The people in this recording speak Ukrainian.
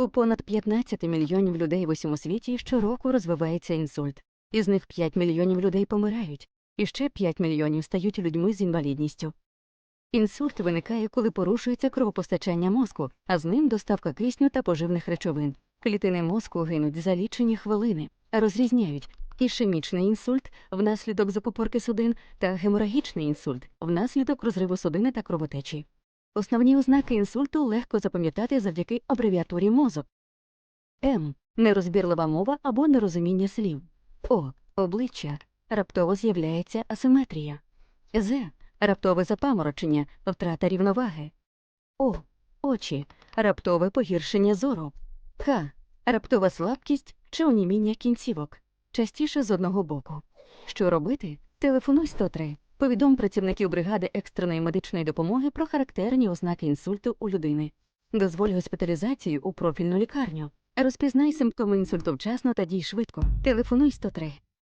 У понад 15 мільйонів людей в усьому світі щороку розвивається інсульт. Із них 5 мільйонів людей помирають, і ще 5 мільйонів стають людьми з інвалідністю. Інсульт виникає, коли порушується кровопостачання мозку, а з ним доставка кисню та поживних речовин. Клітини мозку гинуть за лічені хвилини, розрізняють ішемічний інсульт внаслідок закупорки судин та геморагічний інсульт внаслідок розриву судини та кровотечі. Основні ознаки інсульту легко запам'ятати завдяки абревіатурі мозок. М. Нерозбірлива мова або нерозуміння слів. О. Обличчя. Раптово з'являється асиметрія. З. Раптове запаморочення, втрата рівноваги. О. Очі. Раптове погіршення зору. Х. Раптова слабкість чи оніміння кінцівок. Частіше з одного боку. Що робити? Телефонуй 103. Повідом працівників бригади екстреної медичної допомоги про характерні ознаки інсульту у людини. Дозволь госпіталізацію у профільну лікарню. Розпізнай симптоми інсульту вчасно та дій швидко. Телефонуй 103.